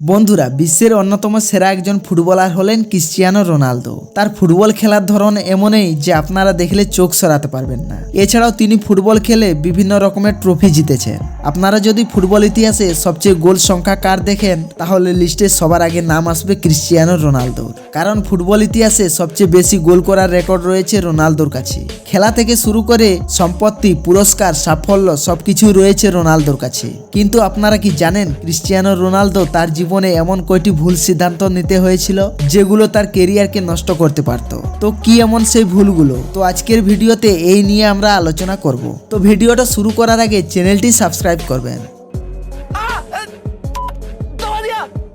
বন্ধুরা, বিশ্বের অন্যতম সেরা একজন ফুটবলার হলেন ক্রিশ্চিয়ানো রোনালদো। তার ফুটবল খেলার ধরন এমনই যে আপনারা দেখলে চোখ সরাতে পারবেন না। এছাড়াও তিনি ফুটবল খেলে বিভিন্ন রকমের ট্রফি জিতেছেন। আপনারা যদি ফুটবল ইতিহাসে সবচেয়ে গোল সংখ্যা কার দেখেন, তাহলে লিস্টে সবার আগে নাম আসবে ক্রিশ্চিয়ানো রোনালদোর কারণ ফুটবল ইতিহাসে সবচেয়ে বেশি গোল করার রেকর্ড রয়েছে রোনালদোর কাছে। খেলা থেকে শুরু করে সম্পত্তি, পুরস্কার, সাফল্য সবকিছু রয়েছে রোনালদোর কাছে। কিন্তু আপনারা কি জানেন ক্রিশ্চিয়ানো রোনালদো তার জীবনে এমন কয়টি ভুল সিদ্ধান্ত নিতে হয়েছিল, যেগুলো তার কেরিয়ারকে নষ্ট করতে পারত? তো কি এমন সেই ভুলগুলো? তো আজকের ভিডিওতে এই নিয়ে আমরা আলোচনা করব। তো ভিডিওটা শুরু করার আগে চ্যানেলটি সাবস্ক্রাইব করবেন।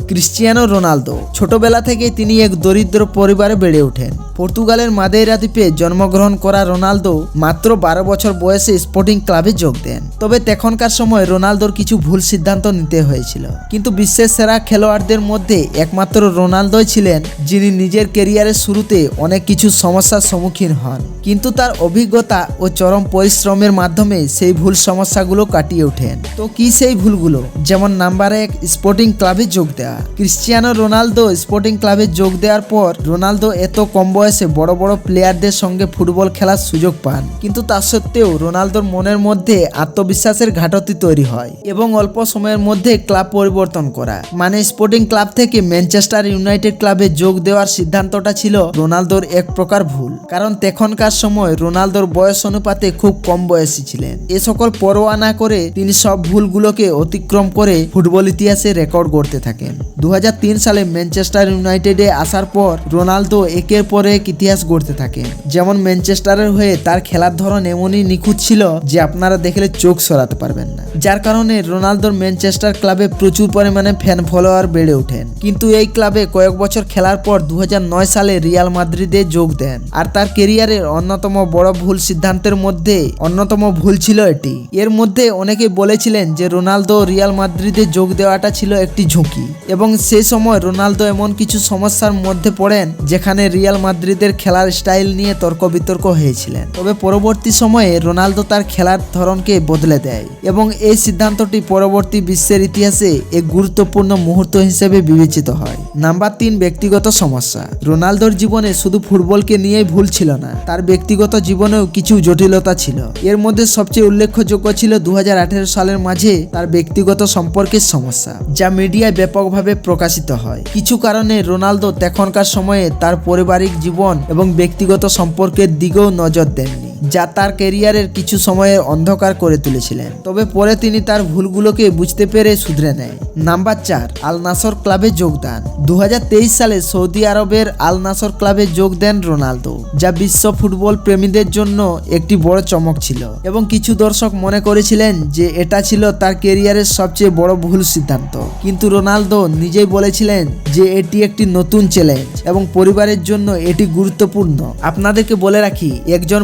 Cristiano Ronaldo. ছোটবেলা থেকে তিনি এক দরিদ্র পরিবারে বেড়ে ওঠেন। পর্তুগালের মাদেইরা দ্বীপে জন্মগ্রহণ করা রোনালদো মাত্র বারো বছর বয়সে স্পোর্টিং ক্লাবে যোগ দেন। তবে তখনকার সময় রোনালদোর কিছু ভুল সিদ্ধান্ত নিতে হয়েছিল। কিন্তু বিশ্বের সেরা খেলোয়াড়দের মধ্যে একমাত্র রোনালদোই ছিলেন, যিনি নিজের কেরিয়ারের শুরুতে অনেক কিছু সমস্যার সম্মুখীন হন। কিন্তু তার অভিজ্ঞতা ও চরম পরিশ্রমের মাধ্যমে সেই ভুল সমস্যাগুলো কাটিয়ে ওঠেন। তো কি সেই ভুলগুলো? যেমন নাম্বার এক, স্পোর্টিং ক্লাবে যোগ দেওয়া। ক্রিশ্চিয়ানো রোনালদো স্পোর্টিং ক্লাবে যোগ দেওয়ার পর রোনালদো এত কম বয়সে বড় বড় প্লেয়ারদের সঙ্গে ফুটবল খেলার সুযোগ পান। কিন্তু তা সত্ত্বেও রোনালদোর মনের মধ্যে আত্মবিশ্বাসের ঘাটতি তৈরি হয় এবং অল্প সময়ের মধ্যে ক্লাব পরিবর্তন করা। মানে স্পোর্টিং ক্লাব থেকে ম্যানচেস্টার ইউনাইটেড ক্লাবে যোগ দেওয়ার সিদ্ধান্তটা ছিল রোনালদোর এক প্রকার ভুল। কারণ তখনকার সময় রোনালদোর বয়স অনুপাতে খুব কম বয়সী ছিলেন। এ সকল পরোয়া না করে তিনি সব ভুলগুলোকে অতিক্রম করে ফুটবল ইতিহাসে রেকর্ড গড়তে থাকেন। দু হাজার তিন সালে ম্যানচেস্টার ইউনাইটেডে আসার পর রোনালদো একের পর এক ইতিহাস গড়তে থাকে। যেমন ম্যানচেস্টারের হয়ে তার খেলার ধরন এমনই নিখুঁত ছিল যে আপনারা দেখলে চোখ সরাতে পারবেন না। যার কারণে রোনালদোর ম্যানচেস্টার ক্লাবে প্রচুর পরিমাণে ফ্যান ফলোয়ার বেড়ে ওঠেন। কিন্তু এই ক্লাবে কয়েক বছর খেলার পর দু হাজার নয় সালে রিয়াল মাদ্রিদে যোগ দেন। আর তার কেরিয়ারের অন্যতম বড় ভুল সিদ্ধান্তের মধ্যে অন্যতম ভুল ছিল এটি। এর মধ্যে অনেকে বলেছিলেন যে রোনালদো রিয়াল মাদ্রিদে যোগ দেওয়াটা ছিল একটি ঝুঁকি। এবং সেই সময় রোনালদো এমন কিছু সমস্যার মধ্যে পড়েন যেখানে রিয়াল মাদ্রিদের খেলার স্টাইল নিয়ে তর্ক বিতর্ক হয়েছিলেন। তবে পরবর্তী সময়ে রোনালদো তার খেলার ধরনকে বদলে দেয় এবং এই সিদ্ধান্তটি পরবর্তী বিশ্বের ইতিহাসে এক গুরুত্বপূর্ণ মুহূর্ত হিসেবে বিবেচিত হয়। নাম্বার তিন, ব্যক্তিগত সমস্যা। রোনালদোর জীবনে শুধু ফুটবলকে নিয়েই ভুল ছিল না, তার ব্যক্তিগত জীবনেও কিছু জটিলতা ছিল। এর মধ্যে সবচেয়ে উল্লেখযোগ্য ছিল দু হাজার আঠেরো সালের মাঝে তার ব্যক্তিগত সম্পর্কের সমস্যা, যা মিডিয়ায় ব্যাপকভাবে প্রকাশিত হয়। কিছু কারণে রোনালদো তখনকার সময়ে তার পারিবারিক জীবন এবং ব্যক্তিগত সম্পর্কের দিকেও নজর দেননি। যা তার কেরিয়ারের কিছু সময়ের অন্ধকার করে তুলেছিলেন। তবে পরে তিনি তার ভুলগুলোকে বুঝতে পেরে শুধরে নেয়। নাম্বার চার, আল নাসর ক্লাবে যোগদান দু হাজার তেইশ সালে সৌদি আরবের আল নাসর ক্লাবে যোগ দেন রোনালদো, যা বিশ্ব ফুটবল প্রেমীদের জন্য একটি বড় চমক ছিল। এবং কিছু দর্শক মনে করেছিলেন যে এটা ছিল তার কেরিয়ারের সবচেয়ে বড় ভুল সিদ্ধান্ত। কিন্তু রোনালদো নিজেই বলেছিলেন যে এটি একটি নতুন চ্যালেঞ্জ এবং পরিবারের জন্য এটি গুরুত্বপূর্ণ। আপনাদেরকে বলে রাখি, একজন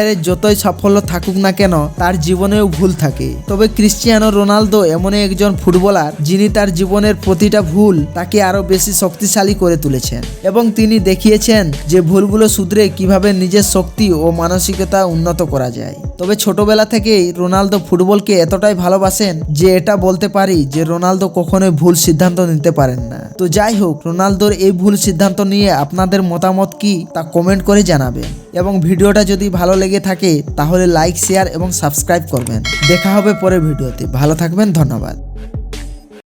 ফুটবলারের যতই সাফল্য থাকুক না কেন, তার জীবনেও ভুল থাকে। তবে ক্রিশ্চিয়ানো রোনালদো এমনই একজন ফুটবলার, যিনি তার জীবনের প্রতিটা ভুল তাকে আরও বেশি শক্তিশালী করে তুলেছেন। এবং তিনি দেখিয়েছেন যে ভুলগুলো শুধরে কীভাবে নিজের শক্তি ও মানসিকতা উন্নত করা যায়। তবে ছোটবেলা থেকেই রোনালদো ফুটবলকে এতটাই ভালোবাসেন যে এটা বলতে পারি যে রোনালদো কখনোই ভুল সিদ্ধান্ত নিতে পারেন না। তো যাই হোক, রোনালদোর এই ভুল সিদ্ধান্ত নিয়ে আপনাদের মতামত কি তা কমেন্ট করে জানাবেন। এবং ভিডিওটা যদি ভালো লেগে থাকে, তাহলে লাইক, শেয়ার এবং সাবস্ক্রাইব করবেন। দেখা হবে পরে ভিডিওতে। ভালো থাকবেন, ধন্যবাদ।